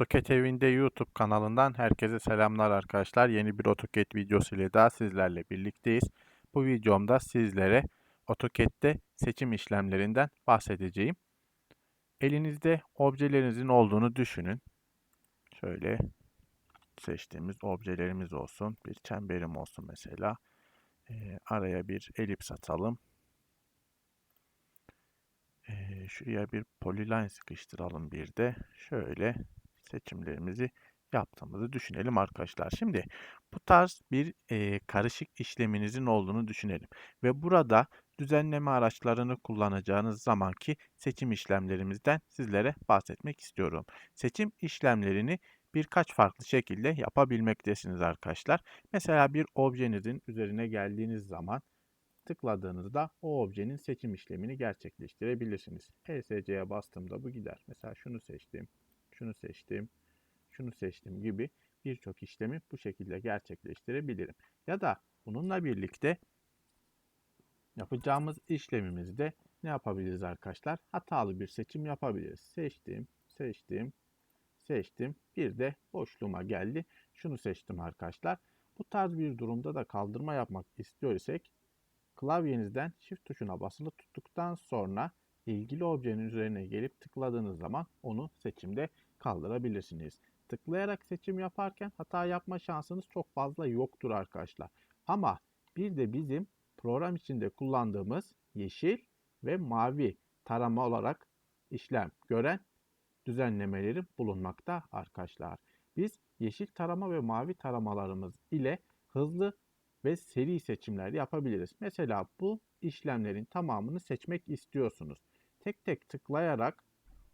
AutoCAD evinde YouTube kanalından herkese selamlar arkadaşlar. Yeni bir AutoCAD videosu ile daha sizlerle birlikteyiz. Bu videomda sizlere AutoCAD'de seçim işlemlerinden bahsedeceğim. Elinizde objelerinizin olduğunu düşünün. Şöyle seçtiğimiz objelerimiz olsun. Bir çemberim olsun mesela. Ee, araya bir elips atalım. Ee, şuraya bir polyline sıkıştıralım bir de. Şöyle seçimlerimizi yaptığımızı düşünelim arkadaşlar. Şimdi bu tarz bir e, karışık işleminizin olduğunu düşünelim. Ve burada düzenleme araçlarını kullanacağınız zamanki seçim işlemlerimizden sizlere bahsetmek istiyorum. Seçim işlemlerini birkaç farklı şekilde yapabilmektesiniz arkadaşlar. Mesela bir objenizin üzerine geldiğiniz zaman tıkladığınızda o objenin seçim işlemini gerçekleştirebilirsiniz. ESC'ye bastığımda bu gider. Mesela şunu seçtim, şunu seçtim, şunu seçtim gibi birçok işlemi bu şekilde gerçekleştirebilirim. Ya da bununla birlikte yapacağımız işlemimizde ne yapabiliriz arkadaşlar? Hatalı bir seçim yapabiliriz. Seçtim, seçtim, seçtim. Bir de boşluğuma geldi. Şunu seçtim arkadaşlar. Bu tarz bir durumda da kaldırma yapmak istiyor isek klavyenizden Shift tuşuna basılı tuttuktan sonra ilgili objenin üzerine gelip tıkladığınız zaman onu seçimde kaldırabilirsiniz. Tıklayarak seçim yaparken hata yapma şansınız çok fazla yoktur arkadaşlar. Ama bir de bizim program içinde kullandığımız yeşil ve mavi tarama olarak işlem gören düzenlemeleri bulunmakta arkadaşlar. Biz yeşil tarama ve mavi taramalarımız ile hızlı ve seri seçimler yapabiliriz. Mesela bu işlemlerin tamamını seçmek istiyorsunuz. Tek tek tıklayarak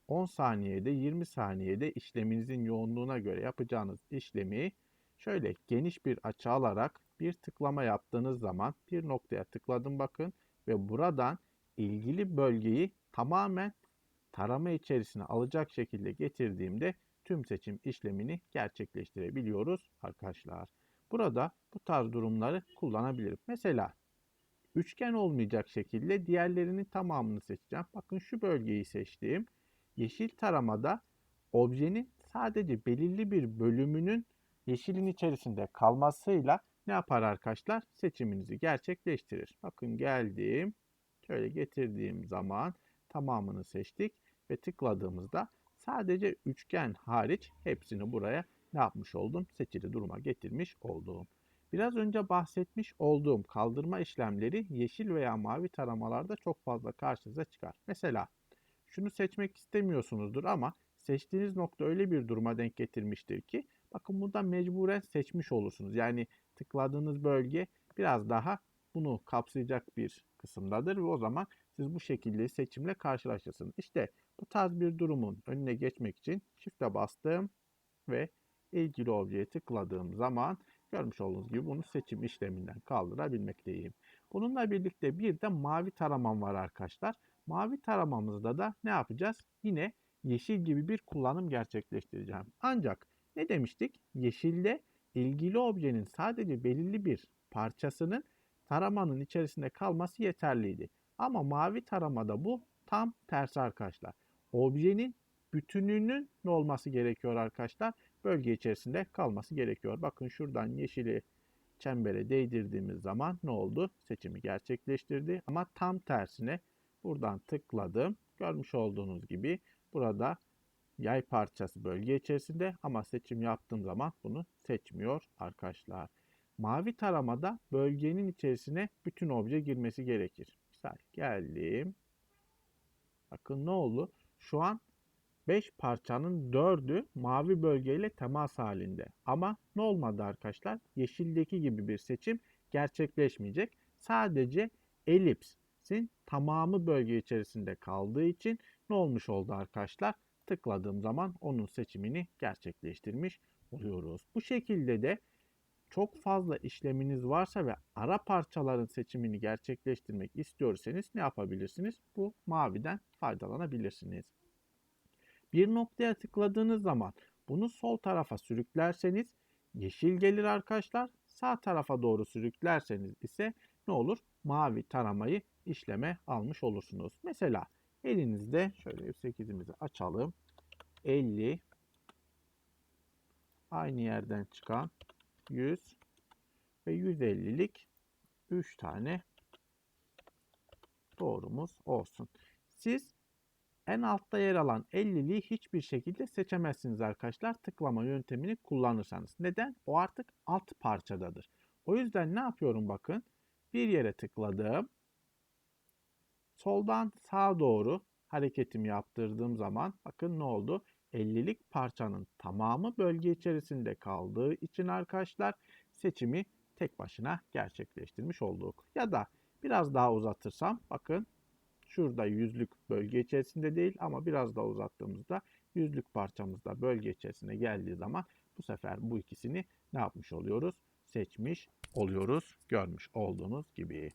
10 saniyede 20 saniyede işleminizin yoğunluğuna göre yapacağınız işlemi şöyle geniş bir açı alarak bir tıklama yaptığınız zaman bir noktaya tıkladım bakın ve buradan ilgili bölgeyi tamamen tarama içerisine alacak şekilde getirdiğimde tüm seçim işlemini gerçekleştirebiliyoruz arkadaşlar. Burada bu tarz durumları kullanabilirim. Mesela üçgen olmayacak şekilde diğerlerinin tamamını seçeceğim. Bakın şu bölgeyi seçtiğim yeşil taramada objenin sadece belirli bir bölümünün yeşilin içerisinde kalmasıyla ne yapar arkadaşlar? Seçiminizi gerçekleştirir. Bakın geldim. Şöyle getirdiğim zaman tamamını seçtik ve tıkladığımızda sadece üçgen hariç hepsini buraya ne yapmış oldum? Seçili duruma getirmiş oldum. Biraz önce bahsetmiş olduğum kaldırma işlemleri yeşil veya mavi taramalarda çok fazla karşınıza çıkar. Mesela şunu seçmek istemiyorsunuzdur ama seçtiğiniz nokta öyle bir duruma denk getirmiştir ki bakın burada mecburen seçmiş olursunuz. Yani tıkladığınız bölge biraz daha bunu kapsayacak bir kısımdadır ve o zaman siz bu şekilde seçimle karşılaşırsınız. İşte bu tarz bir durumun önüne geçmek için Shift'e bastım ve ilgili objeye tıkladığım zaman görmüş olduğunuz gibi bunu seçim işleminden kaldırabilmekteyim. Bununla birlikte bir de mavi taramam var arkadaşlar. Mavi taramamızda da ne yapacağız? Yine yeşil gibi bir kullanım gerçekleştireceğim. Ancak ne demiştik? Yeşilde ilgili objenin sadece belirli bir parçasının taramanın içerisinde kalması yeterliydi. Ama mavi taramada bu tam tersi arkadaşlar. Objenin bütününün ne olması gerekiyor arkadaşlar? Bölge içerisinde kalması gerekiyor. Bakın şuradan yeşili çembere değdirdiğimiz zaman ne oldu? Seçimi gerçekleştirdi. Ama tam tersine buradan tıkladım. Görmüş olduğunuz gibi burada yay parçası bölge içerisinde ama seçim yaptığım zaman bunu seçmiyor arkadaşlar. Mavi taramada bölgenin içerisine bütün obje girmesi gerekir. Misal geldim. Bakın ne oldu? Şu an 5 parçanın 4'ü mavi bölgeyle temas halinde. Ama ne olmadı arkadaşlar? Yeşildeki gibi bir seçim gerçekleşmeyecek. Sadece elipsin tamamı bölge içerisinde kaldığı için ne olmuş oldu arkadaşlar? Tıkladığım zaman onun seçimini gerçekleştirmiş oluyoruz. Bu şekilde de çok fazla işleminiz varsa ve ara parçaların seçimini gerçekleştirmek istiyorsanız ne yapabilirsiniz? Bu maviden faydalanabilirsiniz. Bir noktaya tıkladığınız zaman bunu sol tarafa sürüklerseniz yeşil gelir arkadaşlar. Sağ tarafa doğru sürüklerseniz ise ne olur? Mavi taramayı işleme almış olursunuz. Mesela elinizde şöyle 8'imizi açalım. 50 aynı yerden çıkan 100 ve 150'lik 3 tane doğrumuz olsun. Siz en altta yer alan 50'liği hiçbir şekilde seçemezsiniz arkadaşlar tıklama yöntemini kullanırsanız. Neden? O artık alt parçadadır. O yüzden ne yapıyorum bakın. Bir yere tıkladım. Soldan sağa doğru hareketimi yaptırdığım zaman bakın ne oldu? 50'lik parçanın tamamı bölge içerisinde kaldığı için arkadaşlar seçimi tek başına gerçekleştirmiş olduk. Ya da biraz daha uzatırsam bakın şurada yüzlük bölge içerisinde değil ama biraz daha uzattığımızda yüzlük parçamız da bölge içerisine geldiği zaman bu sefer bu ikisini ne yapmış oluyoruz? Seçmiş oluyoruz. Görmüş olduğunuz gibi.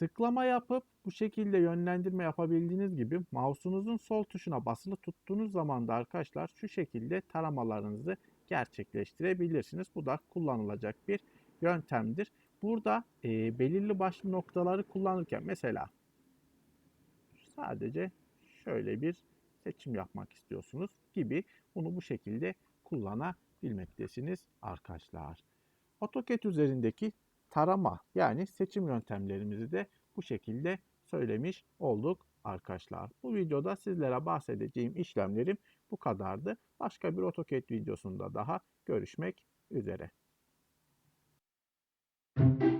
Tıklama yapıp bu şekilde yönlendirme yapabildiğiniz gibi mouse'unuzun sol tuşuna basılı tuttuğunuz zaman da arkadaşlar şu şekilde taramalarınızı gerçekleştirebilirsiniz. Bu da kullanılacak bir yöntemdir. Burada e, belirli başlı noktaları kullanırken mesela sadece şöyle bir seçim yapmak istiyorsunuz gibi bunu bu şekilde kullanabilmektesiniz arkadaşlar. AutoCAD üzerindeki tarama yani seçim yöntemlerimizi de bu şekilde söylemiş olduk arkadaşlar. Bu videoda sizlere bahsedeceğim işlemlerim bu kadardı. Başka bir AutoCAD videosunda daha görüşmek üzere. Thank you.